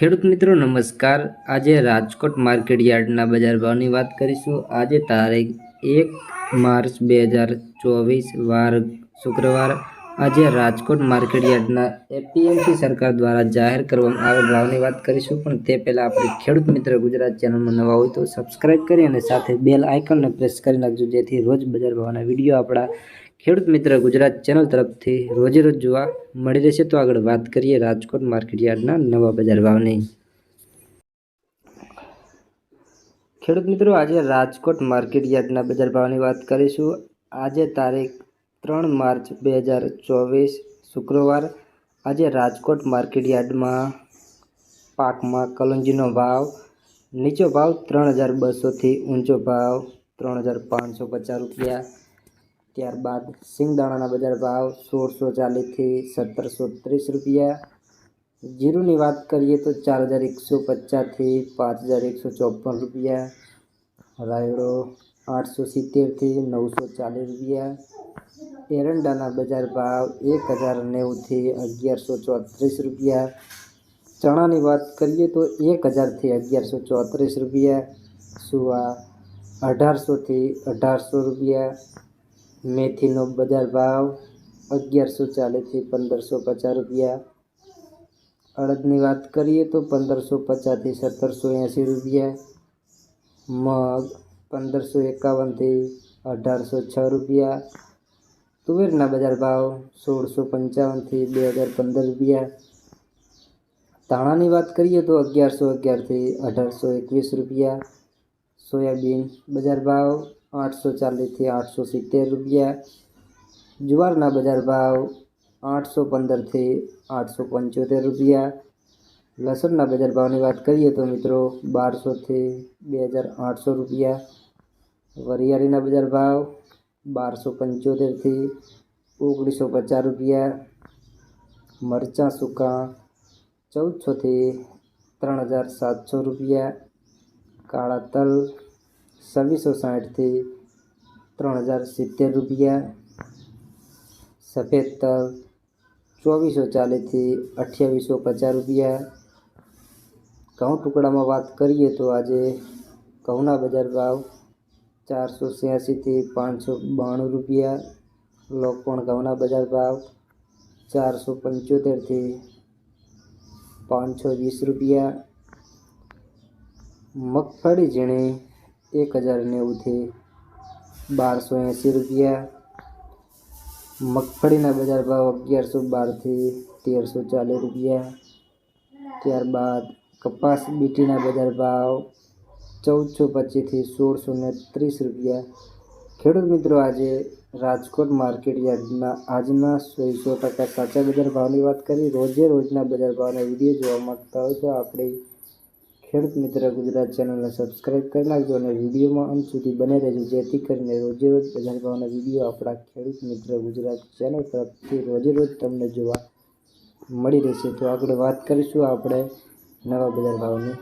ખેડૂત મિત્રો, નમસ્કાર. આજે રાજકોટ માર્કેટ યાર્ડના બજાર ભાવની વાત કરીશું. આજે તારીખ એક માર્ચ બે હજાર ચોવીસ, વાર શુક્રવાર. આજે રાજકોટ માર્કેટ યાર્ડના એપીએમસી સરકાર દ્વારા જાહેર કરવામાં આવેલ ભાવની વાત કરીશું. પણ તે પહેલાં આપણે ખેડૂત મિત્ર ગુજરાત ચેનલમાં નવા હોય તો સબસ્ક્રાઈબ કરી અને સાથે બેલ આઇકનને પ્રેસ કરી નાખજો. જેથી રોજ બજાર ભાવના વીડિયો આપણા ખેડૂત મિત્ર ગુજરાત ચેનલ તરફથી રોજે રોજ જોવા મળી રહેશે તો આગળ વાત કરીએ રાજકોટ માર્કેટ યાર્ડના નવા બજાર ભાવની. ખેડૂત મિત્રો, આજે રાજકોટ માર્કેટયાર્ડના બજાર ભાવની વાત કરીશું. આજે તારીખ ત્રણ માર્ચ બે હજાર ચોવીસ, શુક્રવાર. આજે રાજકોટ માર્કેટ યાર્ડમાં પાકમાં કલંજીનો ભાવ, નીચો ભાવ ત્રણ હજાર બસોથી ઊંચો ભાવ ત્રણ હજાર પાંચસો પચાસ રૂપિયા. ત્યારબાદ સિંગદાણાના બજાર ભાવ સોળસો ચાલીસથી સત્તરસો ત્રીસ રૂપિયા. જીરુની વાત કરીએ તો ચાર હજાર એકસો પચાસથી પાંચ હજાર એકસો ચોપન રૂપિયા. રાયડો આઠસો સિત્તેરથી નવસો ચાલીસ રૂપિયા. એરંડાના બજાર ભાવ એક હજાર નેવુંથી અગિયારસો ચોત્રીસ રૂપિયા. ચણાની વાત કરીએ તો એક હજારથી અગિયારસો ચોત્રીસ રૂપિયા. સુવા અઢારસોથી અઢારસો રૂપિયા. મેથીનો બજાર ભાવ અગિયારસો ચાલીસથી પંદરસો પચાસ રૂપિયા. અડદની વાત કરીએ તો પંદરસો પચાસથી સત્તરસો એંસી રૂપિયા. મગ પંદરસો એકાવનથી અઢારસો છ રૂપિયા. તુવેરના બજાર ભાવ સોળસો પંચાવનથી બે હજાર પંદર રૂપિયા. ધાણાની વાત કરીએ તો અગિયારસો અગિયારથી અઢારસો એકવીસ રૂપિયા. સોયાબીન બજાર ભાવ આઠસો ચાલીસથી આઠસો સિત્તેર રૂપિયા. જુવારના બજાર ભાવ આઠસો પંદરથી આઠસો પંચોતેર રૂપિયા. લસણના બજાર ભાવની વાત કરીએ તો મિત્રો બારસોથી બે હજાર આઠસો રૂપિયા. વરિયાળીના બજાર ભાવ બારસો પંચોતેરથી ઓગણીસો પચાસ રૂપિયા. મરચાં સૂકા ચૌદસોથી ત્રણ હજાર સાતસો રૂપિયા. કાળા તલ છવ્વીસો સાઠથી ત્રણ હજાર સિત્તેર રૂપિયા. સફેદ તલ ચોવીસો ચાલીસથી અઠ્યાવીસો પચાસ રૂપિયા. ઘઉં ટુકડામાં વાત કરીએ તો આજે ઘઉંના બજાર ભાવ ચારસો છ્યાસીથી પાંચસો બાણું રૂપિયા. લોકોણ ઘઉંના બજાર ભાવ ચારસો પંચોતેરથી પાંચસો વીસ રૂપિયા. મગફળી ઝીણી એક હજાર નેવુંથી બારસો એંસી રૂપિયા. મગફળીના બજાર ભાવ અગિયારસો બારથી તેરસો ચાલીસ રૂપિયા. ત્યારબાદ કપાસ બીટીના બજાર ભાવ ચૌદસો પચીસથી સોળસો ને ત્રીસ રૂપિયા. ખેડૂત મિત્રો, આજે રાજકોટ માર્કેટ યાર્ડના આજના સો સો ટકા સાચા બજાર ભાવની વાત કરી રોજે રોજના બજાર ભાવના વીડિયો જોવા માગતા હોય તો આપણે ખેડૂત મિત્ર ગુજરાત ચેનલને સબસ્ક્રાઈબ કરી નાખજો અને વિડીયોમાં અંત સુધી બને રહેજો. જેથી કરીને રોજે રોજ બજાર ભાવના વીડિયો આપણા ખેડૂત મિત્ર ગુજરાત ચેનલ તરફથી રોજે રોજ તમને જોવા મળી રહેશે. તો આગળ વાત કરીશું આપણે નવા બજાર ભાવની